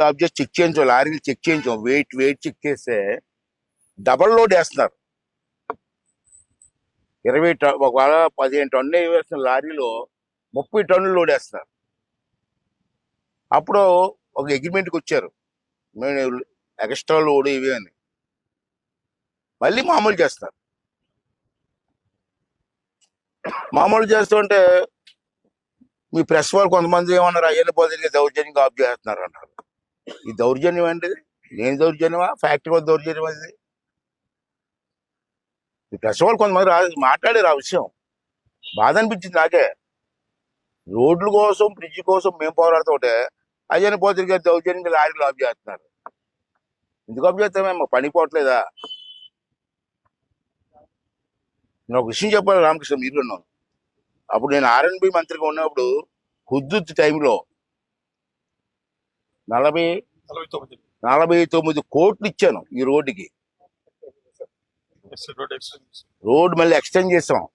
Of చేసి check చేయించాం లారీలు చెక్ చేయించాం. వెయిట్ వెయిట్ చెక్ చేస్తే డబల్ లోడ్ వేస్తున్నారు. ఇరవై టన్ ఒకవేళ పదిహేను టన్ను వేస్తున్న లారీలో ముప్పై టన్నులు లోడ్ వేస్తున్నారు. అప్పుడు ఒక అగ్రిమెంట్కి వచ్చారు. మేము ఎక్స్ట్రా లోడ్ ఇవి అని. మళ్ళీ మామూలు చేస్తారు. మామూలు చేస్తుంటే మీ ప్రెస్ వాళ్ళు కొంతమంది ఏమన్నారు అయ్యని పోతే దౌర్జన్యంగా ఆఫ్ చేస్తున్నారు అన్నారు. ఈ దౌర్జన్యం ఏంటిది నేను దౌర్జన్యమా? ఫ్యాక్టరీ వద్ద దౌర్జన్యం అది ఈ ప్రెస్ వాళ్ళు కొంతమంది రా మాట్లాడారు ఆ విషయం. బాధ అనిపించింది నాకే. రోడ్ల కోసం బ్రిడ్జ్ కోసం మేము పోరాడుతుంటే అయ్యన్న పోతే గారు దౌర్జన్యంగా లారీలు ఆఫ్ చేస్తున్నారు. ఎందుకు ఆఫ్ చేస్తామే మాకు పని పోవట్లేదా? నేను ఒక విషయం చెప్పాలి రామకృష్ణ మీరు ఉన్నాను అప్పుడు నేను ఆర్ఎన్బి మంత్రిగా ఉన్నప్పుడు హుద్దుత్ టైంలో నలభై నలభై తొమ్మిది. కోట్లు ఇచ్చాను ఈ రోడ్డుకి. రోడ్ మళ్ళీ ఎక్స్టెండ్ చేసాం.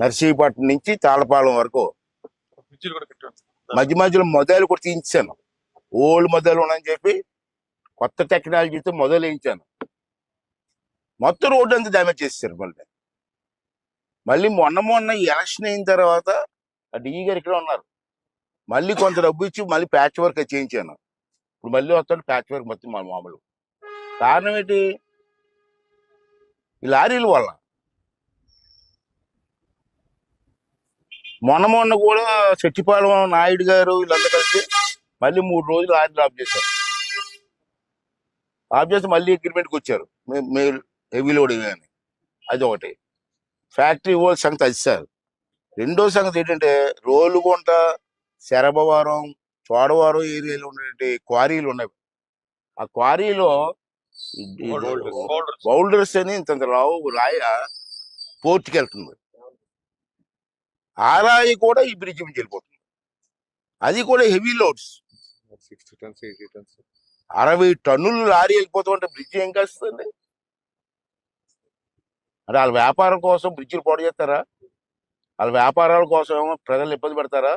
నర్సీపట్నం నుంచి తాళపాలెం వరకు. మధ్య మధ్యలో మొదలు కూడా తీయించాను. ఓల్డ్ మొదలు ఉన్నాయని చెప్పి కొత్త టెక్నాలజీతో మొదలు వేయించాను. మొత్తం రోడ్డు అంతా డ్యామేజ్ చేశారు మళ్ళీ. మళ్ళీ మొన్న మొన్న ఎలక్షన్ అయిన తర్వాత ఆ డిఈ గారు ఇక్కడ ఉన్నారు. మళ్ళీ కొంత డబ్బు ఇచ్చి మళ్ళీ ప్యాచ్ వర్క్ చేయించాను. ఇప్పుడు మళ్ళీ వస్తాడు ప్యాచ్ వర్క్ మొత్తం మా మామూలు. కారణం ఏంటి? ఈ లారీల వల్ల. మొన్న మొన్న కూడా చెట్టిపాలెం నాయుడు గారు వీళ్ళంతా కలిసి మళ్ళీ మూడు రోజులు లారీలు ఆఫ్ చేశారు. ఆఫ్ చేసి మళ్ళీ అగ్రిమెంట్కి వచ్చారు. మీరు హెవీ లోడ్ అని. అది ఒకటి. ఫ్యాక్టరీ ఓల్ సంగతి అది సార్. రెండో సంగతి ఏంటంటే రోలుగుంట శరభవరం చోడవరం ఏరియాలో ఉన్నటువంటి క్వారీలు ఉన్నాయి. ఆ క్వారీలో బౌల్డర్స్ అని ఇంత రావు రాయ పోర్ట్కి వెళ్తుంది ఆ రాయి కూడా ఈ బ్రిడ్జ్ నుంచి వెళ్ళిపోతుంది. అది కూడా హెవీ లోడ్స్. అరవై టన్నులు లారీ వెళ్ళిపోతూ ఉంటే బ్రిడ్జ్ ఏం కాస్తుంది? అంటే వాళ్ళ వ్యాపారం కోసం బ్రిడ్జిలు పాడు చేస్తారా? వాళ్ళ వ్యాపారాల కోసం ఏమో ప్రజలు ఇబ్బంది పెడతారా?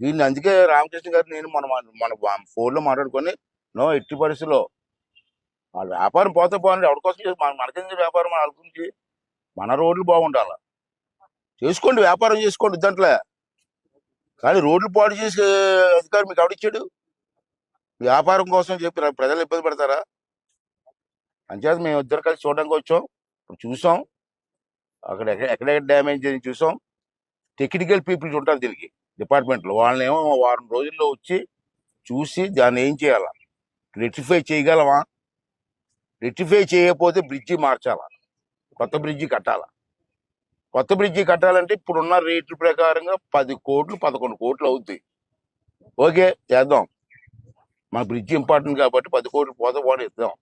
దీన్ని అందుకే రామకృష్ణ గారు నేను మన మన ఫోన్లో మాట్లాడుకొని నో ఎట్టి పరిస్థితిలో వాళ్ళ వ్యాపారం పోతే బాగుంది ఎవరికోసం మన మనకెందుకు వ్యాపారం వాళ్ళ గురించి మన రోడ్లు బాగుండాలి? చేసుకోండి వ్యాపారం చేసుకోండి దాంట్లో కానీ రోడ్లు పాడు చేసే అధికారి మీకు ఎవడిచ్చాడు వ్యాపారం కోసం చెప్పి ప్రజలు ఇబ్బంది పెడతారా? అంచేత మేము ఇద్దరు కలిసి చూడడానికి వచ్చాం. ఇప్పుడు చూసాం. అక్కడ ఎక్కడ ఎక్కడెక్కడ డ్యామేజ్ జరిగి చూసాం. టెక్నికల్ పీపుల్స్ ఉంటారు దీనికి. డిపార్ట్మెంట్లో. వాళ్ళని ఏమో వారం రోజుల్లో వచ్చి చూసి దాన్ని ఏం చేయాలా? రెక్టిఫై చేయగలమా? రెక్టిఫై చేయకపోతే బ్రిడ్జి మార్చాలా? కొత్త బ్రిడ్జి కట్టాలా? కొత్త బ్రిడ్జి కట్టాలంటే ఇప్పుడున్న రేట్ల ప్రకారంగా పది కోట్లు పదకొండు కోట్లు అవుతాయి ఓకే చేద్దాం. మన బ్రిడ్జి ఇంపార్టెంట్ కాబట్టి పది కోట్లు పోతే పోనీ ఇద్దాం.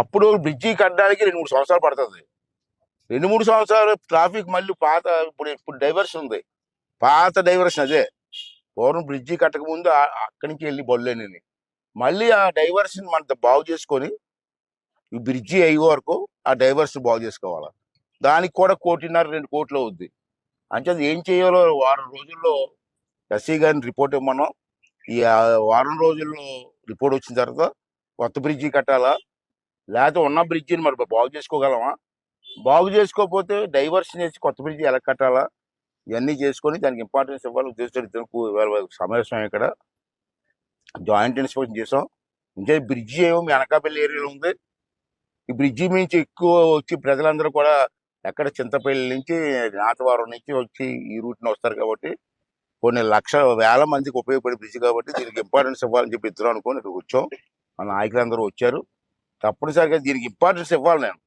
అప్పుడు బ్రిడ్జి కట్టడానికి రెండు మూడు సంవత్సరాలు పడుతుంది. రెండు మూడు సంవత్సరాలు ట్రాఫిక్ మళ్ళీ పాత ఇప్పుడు ఇప్పుడు డైవర్షన్ ఉంది. పాత డైవర్షన్ అదే. పూర్వం బ్రిడ్జి కట్టక ముందు అక్కడి నుంచి వెళ్ళి బొల్లేని మళ్ళీ ఆ డైవర్షన్ మన బాగు చేసుకొని ఈ బ్రిడ్జి అయ్యే వరకు ఆ డైవర్షన్ బాగు చేసుకోవాలి. దానికి కూడా కోటిన్నర రెండు కోట్లు అవుద్ది. అంటే అది ఏం చేయాలో వారం రోజుల్లో ఎస్సీ గారిని రిపోర్ట్ ఇవ్వమన్నాం ఈ వారం రోజుల్లో రిపోర్ట్ వచ్చిన తర్వాత కొత్త బ్రిడ్జి కట్టాలా? లేకపోతే ఉన్న బ్రిడ్జిని మరి బాగు చేసుకోగలమా? బాగు చేసుకోకపోతే డైవర్షన్ చేసి కొత్త బ్రిడ్జి ఎలా కట్టాలా? ఇవన్నీ చేసుకొని దానికి ఇంపార్టెన్స్ ఇవ్వాలి. ఉద్దేశం ఇద్దరికి సమావేశం ఇక్కడ. జాయింట్ ఇన్స్పెక్షన్ చేసాం ఇంకా బ్రిడ్జి ఏమో మీ అనకాపల్లి ఏరియాలో ఉంది. ఈ బ్రిడ్జి నుంచి ఎక్కువ వచ్చి ప్రజలందరూ కూడా ఎక్కడ చింతపల్లి నుంచి నాతవారం నుంచి వచ్చి ఈ రూట్ని వస్తారు కాబట్టి కొన్ని లక్షల వేల మందికి ఉపయోగపడే బ్రిడ్జి కాబట్టి దీనికి ఇంపార్టెన్స్ ఇవ్వాలని చెప్పి ఇద్దరు అనుకొని ఇక్కడికి వచ్చాం. మన నాయకులందరూ వచ్చారు. తప్పనిసరిగా దీనికి ఇంపార్టెన్స్ ఇవ్వాలి నేను.